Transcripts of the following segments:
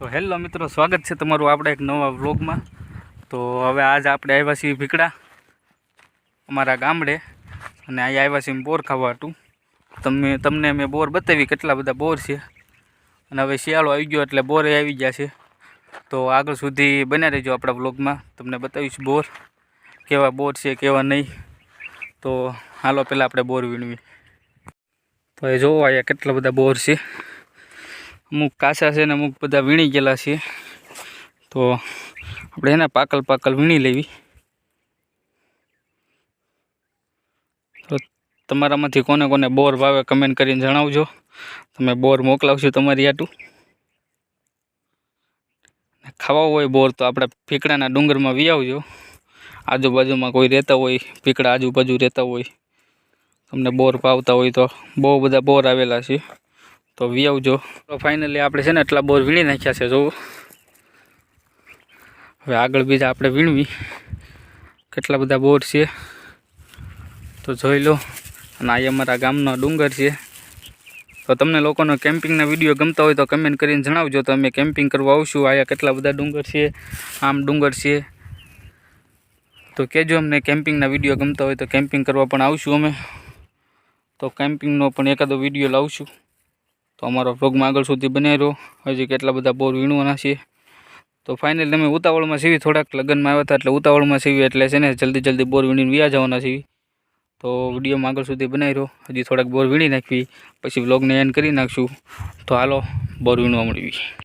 તો હેલો મિત્રો, સ્વાગત છે તમારું આપણે એક નવા વ્લોગમાં. તો હવે આજ આપણે આવ્યા છીએ ભીકડા અમારા ગામડે, અને અહીંયા આવ્યા છીએ બોર ખાવા હતું તમે તમને મેં બોર બતાવી કેટલા બધા બોર છે. અને હવે શિયાળો આવી ગયો એટલે બોરે આવી ગયા છે. તો આગળ સુધી બન્યા રહેજો આપણા વ્લોગમાં. તમને બતાવીશ બોર, કેવા બોર છે, કેવા નહીં. તો હાલો પહેલાં આપણે બોર વીણવી. તો એ જોવો અહીંયા કેટલા બધા બોર છે. અમુક કાચા છે ને અમુક બધા વીણી ગયેલા છે. તો આપણે એને પાકલ પાકલ વીણી લેવી. તો તમારામાંથી કોને કોને બોર ભાવે કમેન્ટ કરીને જણાવજો. તમે બોર મોકલાવશો તમારી આટું ખાવા હોય બોર તો આપણે પીકડાના ડુંગરમાં વિયાવજો. આજુબાજુમાં કોઈ રહેતા હોય પીકડા આજુબાજુ રહેતા હોય, તમને બોર પાવતા હોય તો બહુ બધા બોર આવેલા છે. તો વી આવજો. તો ફાઇનલી આપણે છે ને એટલા બોર વીણી નાખ્યા છે, જોવો. હવે આગળ બીજા આપણે વીણવી. કેટલા બધા બોર છે. તો જોઈ લો. અને આ અમારા ગામનો ડુંગર છે. તો તમને લોકોનો કેમ્પિંગના વીડિયો ગમતા હોય તો કમેન્ટ કરીને જણાવજો. તો અમે કેમ્પિંગ કરવા આવશું. અહીંયા કેટલા બધા ડુંગર છે, આમ ડુંગર છે. તો કહેજો અમને કેમ્પિંગના વીડિયો ગમતા હોય તો કેમ્પિંગ કરવા પણ આવશું અમે. તો કેમ્પિંગનો પણ એકાદો વીડિયો લાવશું. તો અમારો વ્લોગમાં આગળ સુધી બનાવી રહ્યો હજી કેટલા બધા બોર વીણવાના છે તો ફાઇનલ તમે ઉતાવળમાં સીવી. થોડાક લગ્નમાં આવ્યા હતા એટલે ઉતાવળમાં સીવી. એટલે છે ને જલ્દી જલ્દી બોર વીણીને વ્યા જવાના સીવી તો વિડીયોમાં આગળ સુધી બનાવી રહ્યો હજી થોડાક બોર વીણી નાખવી. પછી વ્લોગને એન્ડ કરી નાખશું. તો હાલો, બોર વીણવા મળવી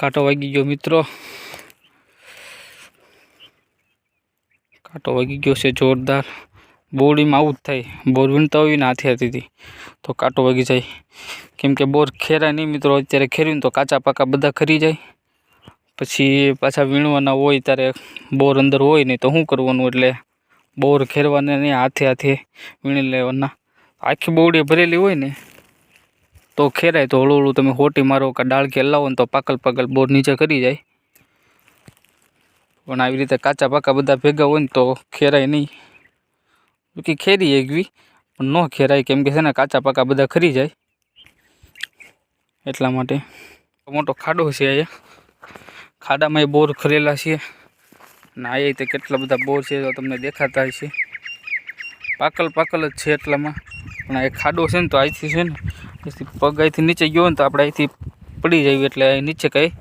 કાંટો વાગી ગયો મિત્રો. કાંટો વાગી ગયો છે જોરદાર. બોડીમાં આવું જ થાય. બોર વીણતા હોય ને હતી હતી તો કાંટો વાગી જાય. કેમ કે બોર ખેરાય નહીં મિત્રો. અત્યારે ખેર્યું તો કાચા પાકા બધા ખરી જાય. પછી પાછા વીણવાના હોય ત્યારે બોર અંદર હોય નહીં તો શું કરવાનું એટલે બોર ખેરવાના નહીં હાથે હાથે વીણી લેવાના. આખી બોરડી ભરેલી હોય ને તો ખેરાય તો હળું હળું તમે હોટી મારો કે ડાળખી હલાવો ને તો પાકલ પાકલ બોર નીચે કરી જાય. પણ આવી રીતે કાચા પાકા બધા ભેગા હોય ને તો ખેરાય નહીં. કે ખેરી એકવી પણ ન ખેરાય કેમ કે છે ને કાચા પાકા બધા ખરી જાય. એટલા માટે. મોટો ખાડો છે અહીંયા. ખાડામાં એ બોર ખરેલા છે. અને આ તે કેટલા બધા બોર છે તો તમને દેખાતા હશે. પાકલ પાકલ જ છે એટલામાં. પણ આ ખાડો છે ને તો આજથી છે ને પછી પગ અહીંથી નીચે ગયો ને તો આપણે અહીંથી પડી જઈએ એટલે અહીં નીચે કાંઈ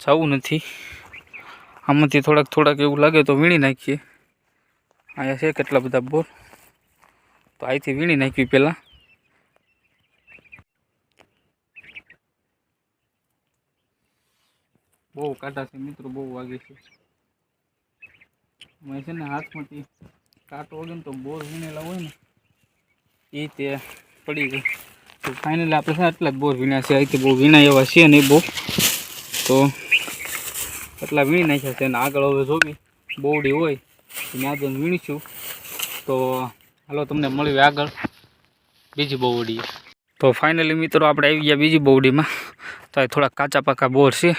જવું નથી. આમાંથી થોડાક થોડાક એવું લાગે તો વીણી નાખીએ. અહીંયા છે કેટલા બધા બોર? તો અહીંથી વીણી નાખવી પહેલાં. બહુ કાંટા છે મિત્રો, બહુ વાગે છે. મેં છે ને હાથમાંથી કાંટો વગર તો બોર વીણેલા હોય ને એ તે પડી ગઈ. તો ફાઇનલી આપણે છે આટલા બોર વીણ્યા છે. અહીંથી બહુ વીણા એવા છે નહીં બહુ તો એટલા વીણી નાખ્યા છે અને આગળ હવે જોવી બોવડી હોય ત્યાં જઈને વીણીશું. તો હાલો તમને મળ્યું આગળ બીજી બોવડી તો ફાઇનલી મિત્રો આપણે આવી ગયા બીજી બોવડીમાં તો આ થોડાક કાચા પાકા બોર છે.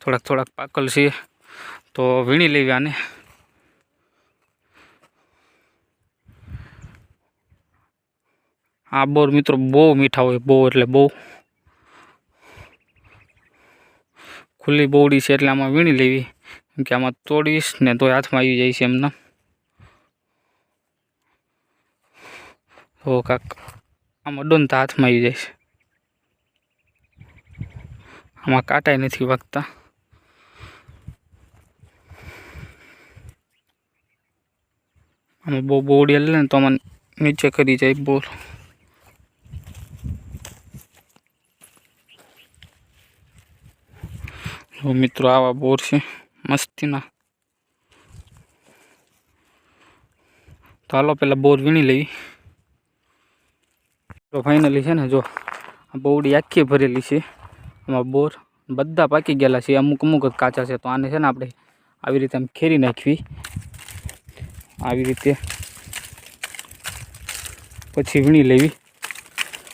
થોડાક થોડાક પાકલ છે. તો વીણી લેવી આને આ બોર મિત્રો બહુ મીઠા હોય, બહુ એટલે બહુ. ખુલ્લી બોવડી છે એટલે આમાં વીણી લેવી. કેમ કે આમાં તોડીશ ને તો હાથમાં આવી જાય છે એમને. તો કાક, આમાં ડોન તો હાથમાં આવી જાય છે. આમાં કાંટા નથી વાગતા. આમાં બહુ બોવડી લે ને તો આમાં નીચે કરી જાય બોર. જો મિત્રો આવા બોર છે, મસ્તીના. તો હાલો પહેલાં બોર વીણી લેવી તો ફાઇનલી છે ને જો, આ બોવડી આખી ભરેલી છે આમાં બોર બધા પાકી ગયેલા છે, અમુક અમુક જ કાચા છે, તો આને છે ને આપણે આવી રીતે આમ ખેરી નાખવી. આવી રીતે પછી વીણી લેવી.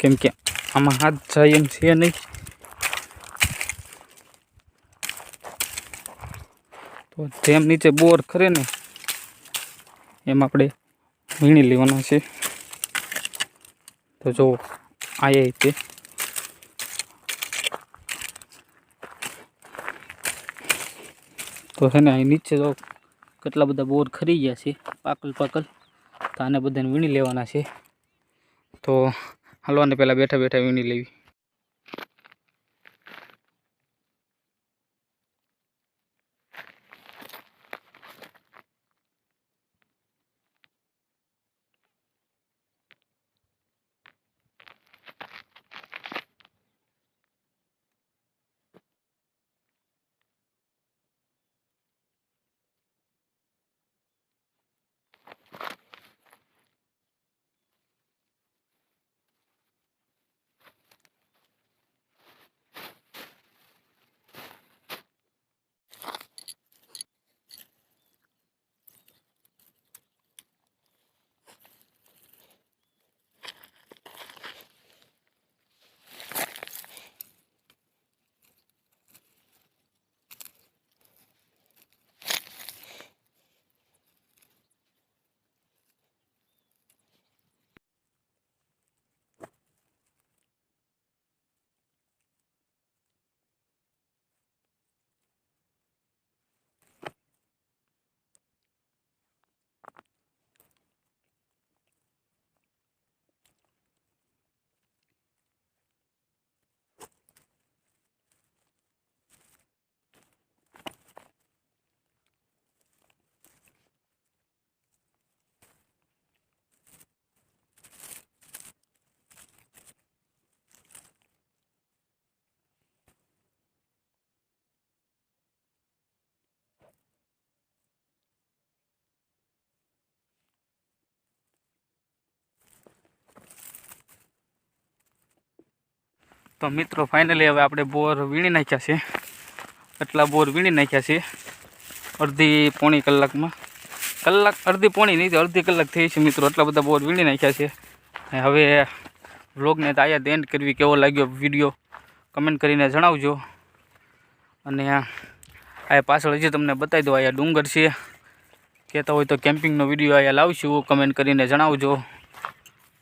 કેમ કે આમાં હાથ જાય એમ છે નહીં. તો જેમ નીચે બોર ખરે ને, એમ આપણે વીણી લેવાના છે. તો જો આયા તે તો છે ને, અહીં નીચે તો કેટલા બધા બોર ખરી ગયા છે, પાકલ પાકલ, તો આને બધાને વીણી લેવાના છે. તો હાલવાને પહેલાં બેઠા બેઠા વીણી લેવી. તો મિત્રો ફાઇનલી હવે આપણે બોર વીણી નાખ્યા છે. એટલા બોર વીણી નાખ્યા છે અડધી પોણી કલાકમાં. કલાક, અડધી પોણી નહીં અડધી કલાક થઈ છે મિત્રો, એટલા બધા બોર વીણી નાખ્યા છે. હવે વ્લોગને તો આયા એન્ડ કરવી, કેવો લાગ્યો વીડિયો કમેન્ટ કરીને જણાવજો. અને આ પાછળ હજી તમને બતાવી દો અહીંયા ડુંગર છે. કહેતા હોય તો કેમ્પિંગનો વીડિયો અહીંયા લાવશું કમેન્ટ કરીને જણાવજો.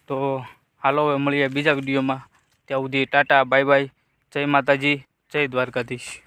તો હાલો હવે મળીએ બીજા વિડીયોમાં ત્યાં સુધી ટાટા બાય બાય. જય માતાજી જય દ્વારકાધીશ.